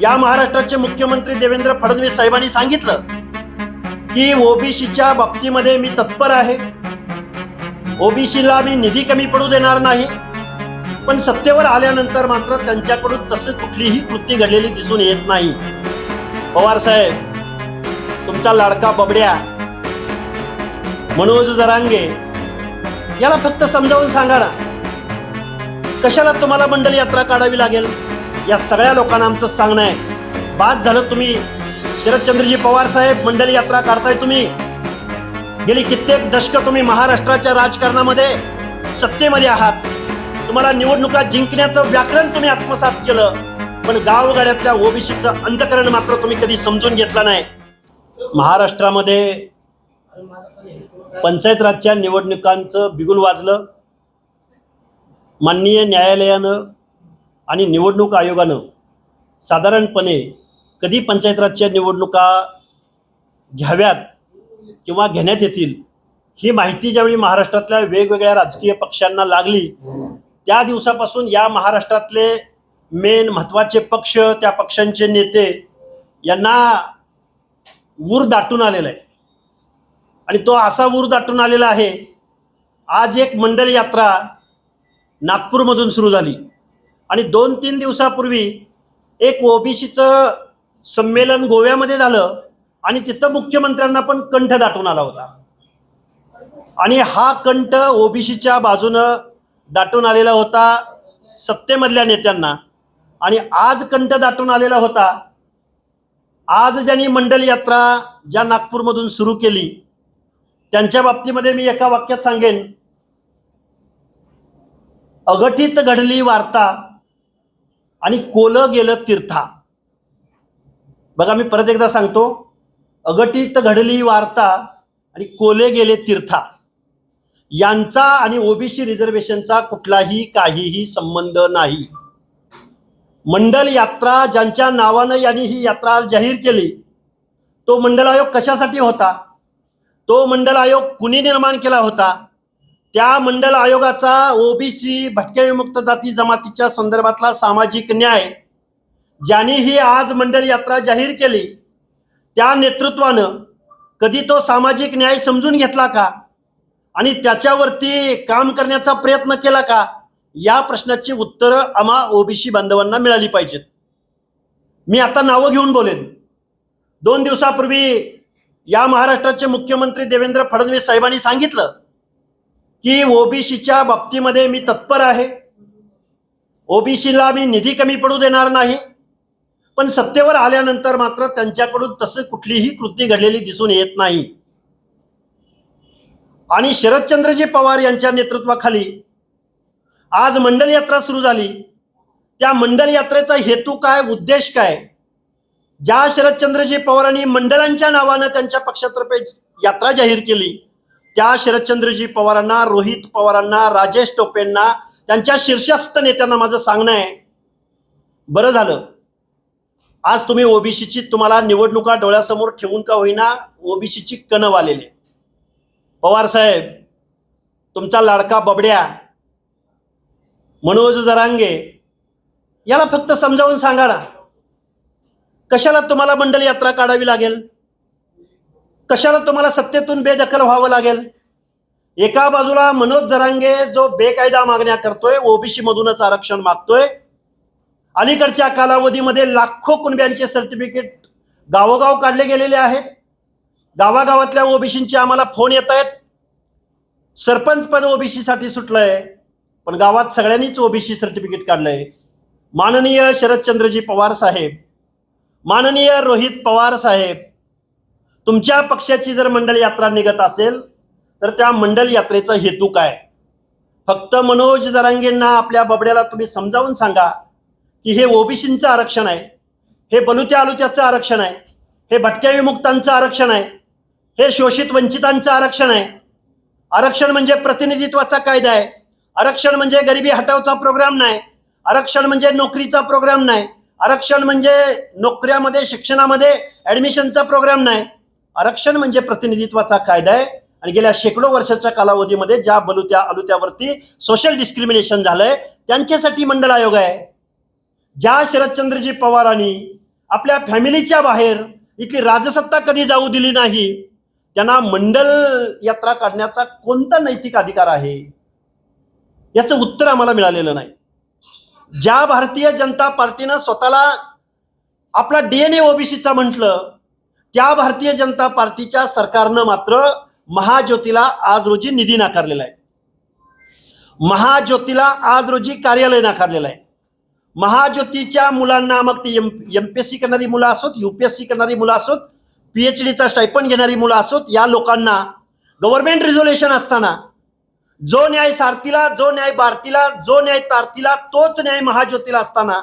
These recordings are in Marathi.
या महाराष्ट्राचे मुख्यमंत्री देवेंद्र फडणवीस साहेबांनी सांगितलं की ओबीसीच्या बाबतीमध्ये मी तत्पर आहे. ओबीसीला मी निधी कमी पडू देणार नाही. पण सत्तेवर आल्यानंतर मात्र त्यांच्याकडून तसं कुठलीही कृती घडलेली दिसून येत नाही. पवार साहेब तुमचा लाडका बबड्या मनोज जरांगे याला फक्त समजावून सांगा ना. कशाला तुम्हाला मंडल यात्रा काढावी लागेल? या सगळ्या लोकांना आमचं सांगणं आहे. बाद झालं तुम्ही. शरदचंद्रजी पवार साहेब मंडल यात्रा काढताय तुम्ही. गेली कित्येक दशक तुम्ही महाराष्ट्राच्या राजकारणामध्ये सत्तेमध्ये आहात. तुम्हाला निवडणुका जिंकण्याचं व्याकरण तुम्ही आत्मसात केलं. पण गावगाड्यातल्या ओबीसीचं अंतकरण मात्र तुम्ही कधी समजून घेतलं नाही. महाराष्ट्रामध्ये पंचायत राजच्या निवडणुकांचं बिगुल वाजलं. माननीय न्यायालयानं आणि निवडणूक आयोगानं साधारणपणे कधी पंचायत राजच्या निवडणुका घ्याव्यात किंवा घेण्यात येतील ही माहिती ज्यावेळी महाराष्ट्रातल्या वेगवेगळ्या राजकीय पक्षांना लागली त्या दिवसापासून या महाराष्ट्रातले मेन महत्त्वाचे पक्ष त्या पक्षांचे नेते यांना ऊर दाटून आलेला आहे. आणि तो असा ऊर दाटून आलेला आहे आज एक मंडल यात्रा नागपूरमधून सुरू झाली. आणि दोन तीन दिवसापूर्वी एक ओबीसीचं संमेलन गोव्यामध्ये झालं आणि तिथं मुख्यमंत्र्यांना पण कंठ दाटून आला होता. आणि हा कंठ ओबीसीच्या बाजूनं दाटून आलेला होता सत्तेमधल्या नेत्यांना. आणि आज कंठ दाटून आलेला होता. आज ज्यांनी मंडल यात्रा ज्या नागपूरमधून सुरू केली त्यांच्या बाबतीमध्ये मी एका वाक्यात सांगेन. अघटित घडली वार्ता आणि कोलं गेलं तीर्था. बघा मी परत एकदा सांगतो. अगटीत घडली वार्ता आणि कोले गेले तीर्था. यांचा आणि ओबीसी रिझर्वेशनचा कुठलाही काहीही संबंध नाही. मंडल यात्रा ज्यांच्या नावानं यांनी ही यात्रा जाहीर केली तो मंडल आयोग कशासाठी होता? तो मंडल आयोग कुणी निर्माण केला होता? त्या मंडल आयोगाचा ओबीसी भटक्या विमुक्त जाती जमातीच्या संदर्भातला सामाजिक न्याय ज्यांनी ही आज मंडल यात्रा जाहीर केली त्या नेतृत्वानं कधी तो सामाजिक न्याय समजून घेतला का? आणि त्याच्यावरती काम करण्याचा प्रयत्न केला का? या प्रश्नाची उत्तरं आम्हा ओबीसी बांधवांना मिळाली पाहिजेत. मी आता नावं घेऊन बोलेन. दोन दिवसापूर्वी या महाराष्ट्राचे मुख्यमंत्री देवेंद्र फडणवीस साहेबांनी सांगितलं की ओबीसीच्या बाबतीमध्ये मी तत्पर आहे. ओबीसीला मी निधी कमी पडू देणार नाही. पण सत्तेवर आल्यानंतर मात्र त्यांच्याकडून तसं कुठलीही कृती घडलेली दिसून येत नाही. आणि शरदचंद्रजी पवार यांच्या नेतृत्वाखाली आज मंडल यात्रा सुरू झाली. त्या मंडल यात्रेचा हेतू काय उद्देश काय? ज्या शरदचंद्रजी पवारांनी मंडळांच्या नावानं त्यांच्या पक्षातर्फे यात्रा जाहीर केली त्या शरदचंद्रजी पवारांना रोहित पवारांना राजेश टोपेंना त्यांच्या शीर्षस्थ नेत्यांना माझं सांगणं आहे. बरं झालं. आज तुम्ही ओबीसीची तुम्हाला निवडणुका डोळ्यासमोर ठेवून का होईना ओबीसीची कणव आलेली पवार साहेब तुमचा लाडका बबड्या मनोज जरांगे याला फक्त समजावून सांगा ना. कशाला तुम्हाला मंडल यात्रा काढावी लागेल? कशाला तुम्हाला सत्तेतून बेदखल व्हावं लागेल? एका बाजूला मनोज जरांगे जो बेकायदा मागण्या करतोय ओबीसी मधूनच आरक्षण मागतोय. अलीकडच्या कालावधीमध्ये लाखो कुणब्यांचे सर्टिफिकेट गावोगाव काढले गेलेले आहेत. गावागावातल्या ओबीसींचे आम्हाला फोन येत आहेत. सरपंच पद ओबीसीसाठी सुटलंय पण गावात सगळ्यांनीच ओबीसी सर्टिफिकेट काढलंय. माननीय शरदचंद्रजी पवार साहेब माननीय रोहित पवार साहेब तुमच्या पक्षाची जर मंडल यात्रा निघत असेल तर त्या मंडल यात्रेचा हेतू काय? फक्त मनोज जरांगेंना आपल्या बबड्याला तुम्ही समजावून सांगा की हे ओबीसींचं आरक्षण आहे हे बलुत्या आलुत्याचं आरक्षण आहे हे भटक्या विमुक्तांचं आरक्षण आहे हे शोषित वंचितांचं आरक्षण आहे. आरक्षण म्हणजे प्रतिनिधित्वाचा कायदा आहे. आरक्षण म्हणजे गरिबी हटावचा प्रोग्राम नाही. आरक्षण म्हणजे नोकरीचा प्रोग्राम नाही. आरक्षण म्हणजे नोकऱ्यामध्ये शिक्षणामध्ये ॲडमिशनचा प्रोग्राम नाही. आरक्षण म्हणजे प्रतिनिधित्वाचा कायदा आहे. आणि गेल्या शेकडो वर्षाच्या कालावधीमध्ये ज्या बलुत्या अलुत्यावरती सोशल डिस्क्रिमिनेशन झालंय त्यांच्यासाठी मंडळ आयोग आहे. ज्या शरदचंद्रजी पवारांनी आपल्या फॅमिलीच्या बाहेर इथली राजसत्ता कधी जाऊ दिली नाही त्यांना मंडल यात्रा काढण्याचा कोणता नैतिक अधिकार आहे? याचं उत्तर आम्हाला मिळालेलं नाही. ज्या भारतीय जनता पार्टीनं स्वतःला आपला डीएनए ओबीसीचा म्हटलं त्या भारतीय जनता पार्टीच्या सरकारनं मात्र महाज्योतीला आज रोजी निधी नाकारलेला आहे. महाज्योतीला आज रोजी कार्यालय नाकारलेलं आहे. महाज्योतीच्या मुलांना मग ती M M P S C करणारी मुलं असोत यू पी एस सी करणारी मुलं असोत पी एच डीचा स्टायपन घेणारी मुलं असोत या लोकांना गव्हर्नमेंट रिझोल्युशन असताना जो न्याय सारथीला जो न्याय बारतीला जो न्याय तारतीला तोच न्याय महाज्योतीला असताना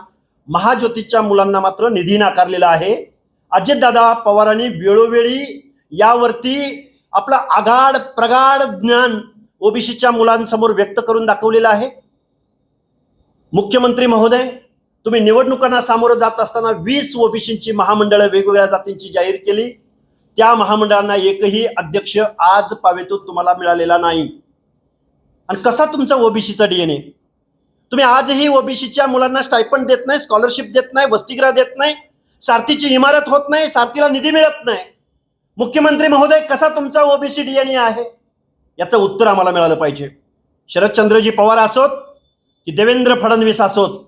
महाज्योतीच्या मुलांना मात्र निधी नाकारलेला आहे. अजितदादा पवारांनी वेळोवेळी यावरती आपलं आघाड प्रगाढ ज्ञान ओबीसीच्या मुलांसमोर व्यक्त करून दाखवलेलं आहे. मुख्यमंत्री महोदय तुम्ही निवडणुकांना सामोरं जात असताना वीस ओबीसींची महामंडळं वेगवेगळ्या जातींची जाहीर केली. त्या महामंडळांना एकही अध्यक्ष आज पावेतो तुम्हाला मिळालेला नाही. आणि कसा तुमचा ओबीसीचा डीएनए तुम्ही आजही ओबीसीच्या मुलांना स्टायपंड देत नाही स्कॉलरशिप देत नाही वसतिगृह देत नाही सारथीची इमारत होत नाही सारथीला निधी मिळत नाही. मुख्यमंत्री महोदय कसा तुमचा ओबीसी डीएनए आहे? याचं उत्तर आम्हाला मिळालं पाहिजे. शरदचंद्रजी पवार असोत की देवेंद्र फडणवीस असोत?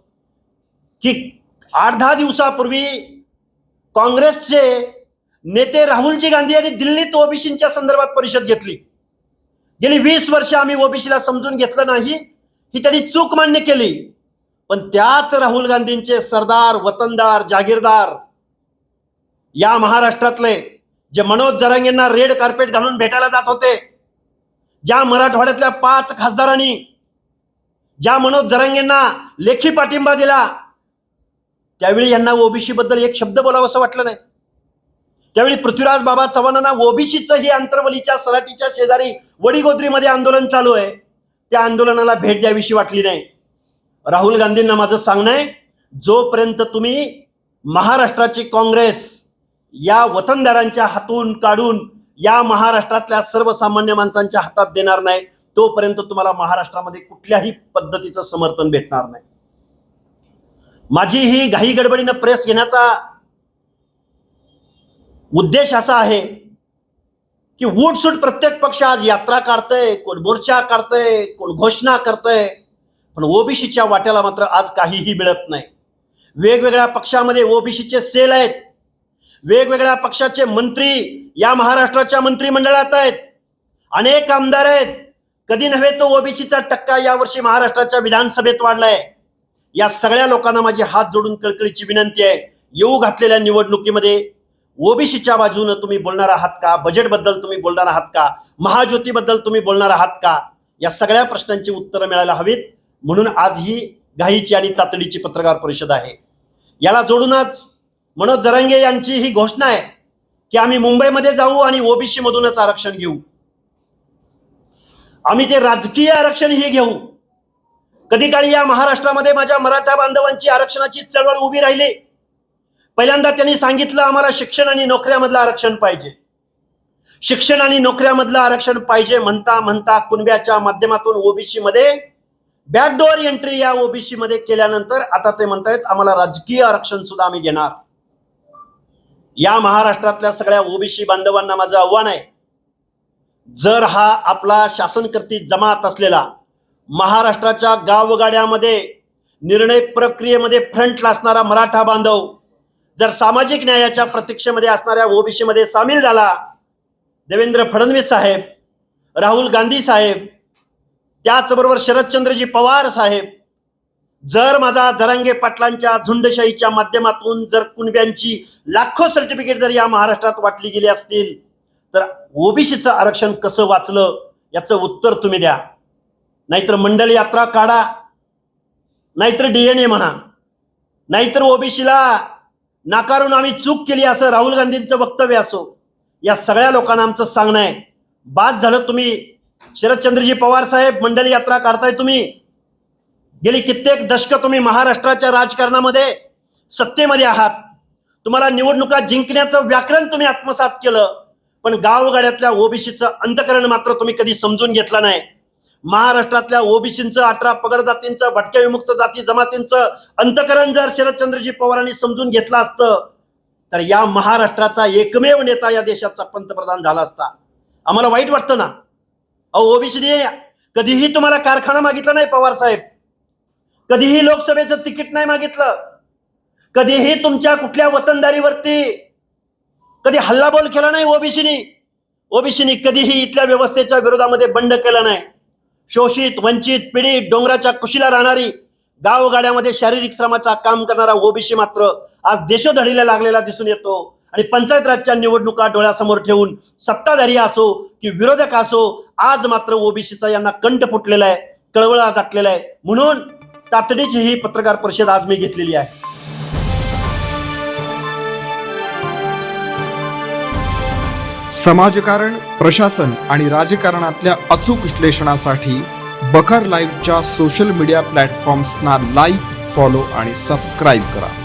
की आठ दहा दिवसापूर्वी काँग्रेसचे नेते राहुलजी गांधी यांनी दिल्लीत ओबीसींच्या संदर्भात परिषद घेतली. गेली वीस वर्ष आम्ही ओबीसीला समजून घेतलं नाही. ही त्यांनी चूक मान्य केली. पण त्याच राहुल गांधींचे सरदार वतनदार जागीरदार या महाराष्ट्रातले जे मनोज जरांगेंना रेड कार्पेट घालून भेटायला जात होते ज्या मराठवाड्यातल्या पाच खासदारांनी ज्या मनोज जरांगेंना लेखी पाठिंबा दिला त्यावेळी यांना ओबीसी बद्दल एक शब्द बोलावं असं वाटलं नाही. त्यावेळी पृथ्वीराज बाबा चव्हाणांना ओबीसीचं ही आंतरवलीच्या सराटीच्या शेजारी वडीगोद्रीमध्ये आंदोलन चालू आहे. त्या आंदोलनाला भेट द्यावीशी वाटली नाही. राहुल गांधींना माझं सांगणं आहे जोपर्यंत तुम्ही महाराष्ट्राची काँग्रेस या वतनदारांच्या हातून काढून या महाराष्ट्रातल्या सर्वसामान्य माणसांच्या हातात देणार नाही तोपर्यंत तुम्हाला महाराष्ट्रामध्ये कुठल्याही पद्धतीचं समर्थन भेटणार नाही. माझी ही घाई गडबडीनं प्रेस घेण्याचा उद्देश असा आहे की उठसूट प्रत्येक पक्ष आज यात्रा काढतंय कोण मोर्चा काढतंय कोण घोषणा करतंय पण ओबीसीच्या वाट्याला मात्र आज काहीही मिळत नाही. वेगवेगळ्या पक्षामध्ये ओबीसीचे सेल आहेत. वेगवेगळ्या पक्षाचे मंत्री या महाराष्ट्राच्या मंत्रिमंडळात आहेत. अनेक आमदार आहेत. कधी नव्हे तो ओबीसीचा टक्का यावर्षी महाराष्ट्राच्या विधानसभेत वाढलाय. या सगळ्या लोकांना माझी हात जोडून कळकळीची विनंती आहे. येऊ घातलेल्या निवडणुकीमध्ये ओबीसीच्या बाजूनं तुम्ही बोलणार आहात का? बजेटबद्दल तुम्ही बोलणार आहात का? महाज्योतीबद्दल तुम्ही बोलणार आहात का? या सगळ्या प्रश्नांची उत्तरं मिळायला हवीत. म्हणून आज ही घाईची आणि तातडीची पत्रकार परिषद आहे. याला जोडूनच मनोज जरांगे यांची ही घोषणा आहे की आम्ही मुंबईमध्ये जाऊ आणि ओबीसी मधूनच आरक्षण घेऊ. आम्ही ते राजकीय आरक्षण ही घेऊ. कधी काळी या महाराष्ट्रामध्ये माझ्या मराठा बांधवांची आरक्षणाची चळवळ उभी राहिली. पहिल्यांदा त्यांनी सांगितलं आम्हाला शिक्षण आणि नोकऱ्यामधलं आरक्षण पाहिजे. शिक्षण आणि नोकऱ्यामधलं आरक्षण पाहिजे म्हणता म्हणता कुणब्याच्या माध्यमातून ओबीसी मध्ये बॅकडोअर एंट्री या ओबीसी मध्ये केल्यानंतर आता ते म्हणतायत आम्हाला राजकीय आरक्षण सुद्धा आम्ही घेणार या महाराष्ट्रातल्या सगळ्या ओबीसी बांधवांना माझं आव्हान आहे जर हा आपला शासनकर्ती जमात असलेला महाराष्ट्राच्या गावगाड्यामध्ये निर्णय प्रक्रियेमध्ये फ्रंटला असणारा मराठा बांधव जर सामाजिक न्यायाच्या प्रतीक्षेमध्ये असणाऱ्या ओबीसीमध्ये सामील झाला देवेंद्र फडणवीस साहेब राहुल गांधी साहेब त्याचबरोबर शरदचंद्रजी पवार साहेब जर माझा जरांगे पाटलांच्या झुंडशाहीच्या माध्यमातून जर कुणब्यांची लाखो सर्टिफिकेट जर या महाराष्ट्रात वाटली गेली असतील तर ओबीसीचं आरक्षण कसं वाचलं याचं उत्तर तुम्ही द्या. नाहीतर मंडल यात्रा काढा. नाहीतर डीएनए म्हणा. नाहीतर ओबीसीला नाकारून आम्ही चूक केली असं राहुल गांधींचं वक्तव्य असो या सगळ्या लोकांना आमचं सांगणं आहे. बाद झालं तुम्ही. शरदचंद्रजी पवार साहेब मंडल यात्रा काढताय तुम्ही. गेली कित्येक दशकं तुम्ही महाराष्ट्राच्या राजकारणामध्ये सत्तेमध्ये आहात. तुम्हाला निवडणुका जिंकण्याचं व्याकरण तुम्ही आत्मसात केलं. पण गावगाड्यातल्या ओबीसीचं अंतकरण मात्र तुम्ही कधी समजून घेतलं नाही. महाराष्ट्रातल्या ओबीसींचं अठरा पगड जातींचं भटक्या विमुक्त जाती जमातींचं अंतकरण जर शरदचंद्रजी पवारांनी समजून घेतलं असतं तर या महाराष्ट्राचा एकमेव नेता या देशाचा पंतप्रधान झाला असता. आम्हाला वाईट वाटतं ना? अहो ओबीसीने कधीही तुम्हाला कारखाना मागितला नाही पवार साहेब. कधीही लोकसभेचं तिकीट नाही मागितलं. कधीही तुमच्या कुठल्या वतनदारीवरती कधी हल्लाबोल केला नाही ओबीसीनी. ओबीसीनी कधीही इथल्या व्यवस्थेच्या विरोधामध्ये बंड केला नाही. शोषित वंचित पीडित डोंगराच्या कुशीला राहणारी गावगाड्यामध्ये शारीरिक श्रमाचा काम करणारा ओबीसी मात्र आज देशोधडीला लागलेला दिसून येतो. आणि पंचायत राजच्या निवडणुका डोळ्यासमोर ठेवून सत्ताधारी असो की विरोधक असो आज मात्र ओबीसीचा यांना कंठ फुटलेला आहे कळवळा दाटलेला आहे. म्हणून तातडीची ही पत्रकार परिषद आज मी घेतलेली आहे. समाजकारण प्रशासन आणि राजकारणातल्या अचूक विश्लेषणासाठी बखर लाईव्हच्या सोशल मीडिया प्लॅटफॉर्म्सना लाईक फॉलो आणि सबस्क्राईब करा.